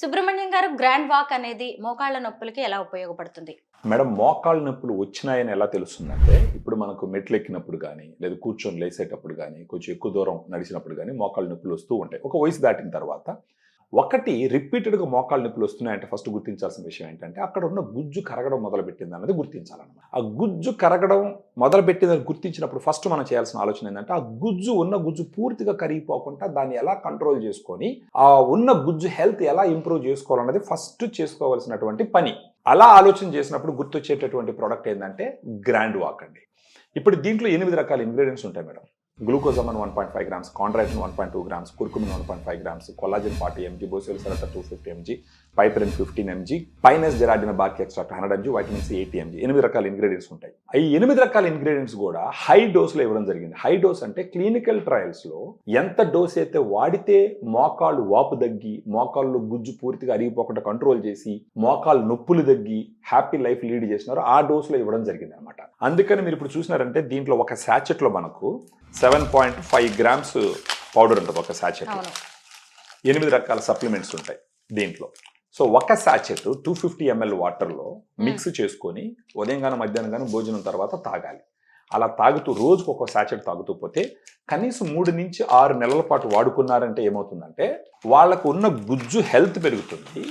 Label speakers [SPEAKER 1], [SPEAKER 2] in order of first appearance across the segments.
[SPEAKER 1] సుబ్రహ్మణ్యం గారు grand walk అనేది మోకాళ్ళ నొప్పులకి ఎలా ఉపయోగపడుతుంది?
[SPEAKER 2] మేడం మోకాళ్ళ నొప్పులు వచ్చినాయని ఎలా తెలుస్తుందంటే ఇప్పుడు మనకు మెట్లు ఎక్కినప్పుడు కానీ లేదా కూర్చొని లేసేటప్పుడు కానీ కొంచెం ఎక్కువ దూరం నడిచినప్పుడు కానీ మోకాళ్ళ నొప్పులు వస్తూ ఉంటాయి. ఒక వయసు దాటిన తర్వాత ఒకటి రిపీటెడ్గా మోకాళ్ళ నొప్పులు వస్తున్నాయంటే ఫస్ట్ గుర్తించాల్సిన విషయం ఏంటంటే అక్కడ ఉన్న గుజ్జు కరగడం మొదలుపెట్టింది అన్నది గుర్తించాలన్నమాట. ఆ గుజ్జు కరగడం మొదలుపెట్టిందని గుర్తించినప్పుడు ఫస్ట్ మనం చేయాల్సిన ఆలోచన ఏంటంటే ఆ గుజ్జు ఉన్న గుజ్జు పూర్తిగా కరిగిపోకుండా దాన్ని ఎలా కంట్రోల్ చేసుకొని ఆ ఉన్న గుజ్జు హెల్త్ ఎలా ఇంప్రూవ్ చేసుకోవాలన్నది ఫస్ట్ చేసుకోవాల్సినటువంటి పని. అలా ఆలోచన చేసినప్పుడు గుర్తొచ్చేటటువంటి ప్రోడక్ట్ ఏంటంటే గ్రాండ్ వాక్ అండి. ఇప్పుడు దీంట్లో ఎనిమిది రకాల ఇంగ్రీడియంట్స్ ఉంటాయి madam. Glucosamine one point five grams chondroitin one point two grams curcumin one point five grams collagen forty MG boswellia serrata two fifty MG piperine fifteen MG pinus gerardiana bark extract hundred MG vitamin C eighty MG ఎనిమిది రకాల ingredients ఉంటాయి. ఈ ఎనిమిది రకాల ingredients కూడా high డోస్లో ఇవ్వడం జరిగింది. హై డోస్ అంటే క్లినికల్ ట్రయల్స్లో ఎంత డోస్ అయితే వాడితే మోకాళ్ళు వాపు తగ్గి మోకాళ్ళు గుజ్జు పూర్తిగా అరిగిపోకుండా కంట్రోల్ చేసి మోకాళ్ళు నొప్పులు తగ్గి హ్యాపీ లైఫ్ లీడ్ చేసినారో ఆ డోస్లో ఇవ్వడం జరిగింది అనమాట అందుకని మీరు ఇప్పుడు చూసినారంటే దీంట్లో ఒక శాచెట్లో మనకు seven point five grams powder ఉంటుంది ఒక శాచెట్ ఎనిమిది రకాల సప్లిమెంట్స్ ఉంటాయి దీంట్లో. సో ఒక శాచెట్ టూ ఫిఫ్టీ ఎంఎల్ వాటర్లో మిక్స్ చేసుకొని ఉదయం కానీ మధ్యాహ్నం కానీ భోజనం తర్వాత తాగాలి. అలా తాగుతూ రోజుకు ఒక సాచెట్ తాగుతూ పోతే కనీసం మూడు నుంచి ఆరు నెలల పాటు వాడుకున్నారంటే ఏమవుతుందంటే వాళ్ళకు ఉన్న గుజ్జు హెల్త్ పెరుగుతుంది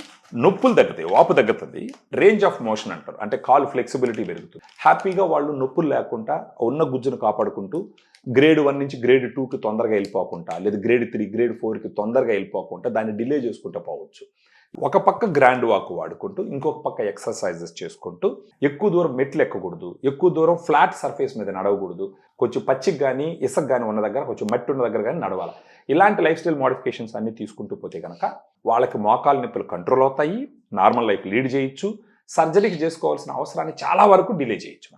[SPEAKER 2] నొప్పులు తగ్గుతాయి వాపు తగ్గుతుంది రేంజ్ ఆఫ్ మోషన్ అంటారు. అంటే కాలు ఫ్లెక్సిబిలిటీ పెరుగుతుంది. హ్యాపీగా వాళ్ళు నొప్పులు లేకుండా ఉన్న గుజ్జును కాపాడుకుంటూ గ్రేడ్ వన్ నుంచి గ్రేడ్ టూకి తొందరగా వెళ్ళిపోకుండా లేదా గ్రేడ్ త్రీ గ్రేడ్ ఫోర్కి తొందరగా వెళ్ళిపోకుండా దాన్ని డిలే చేసుకుంటూ పోవచ్చు. ఒక పక్క గ్రాండ్ వాక్ వాడుకుంటూ ఇంకొక పక్క ఎక్సర్సైజెస్ చేసుకుంటూ ఎక్కువ దూరం మెట్లు ఎక్కకూడదు ఎక్కువ దూరం ఫ్లాట్ సర్ఫేస్ మీద నడవకూడదు కొంచెం పచ్చికి కానీ ఇసుక కానీ ఉన్న దగ్గర కొంచెం మట్టి ఉన్న దగ్గర కానీ నడవాలి. ఇలాంటి లైఫ్ స్టైల్ మోడిఫికేషన్స్ అన్ని తీసుకుంటూ పోతే కనుక వాళ్ళకి మోకాలు నొప్పులు కంట్రోల్ అవుతాయి నార్మల్ లైఫ్ లీడ్ చేయొచ్చు సర్జరీకి చేసుకోవాల్సిన అవసరాన్ని చాలా వరకు డిలే చేయొచ్చు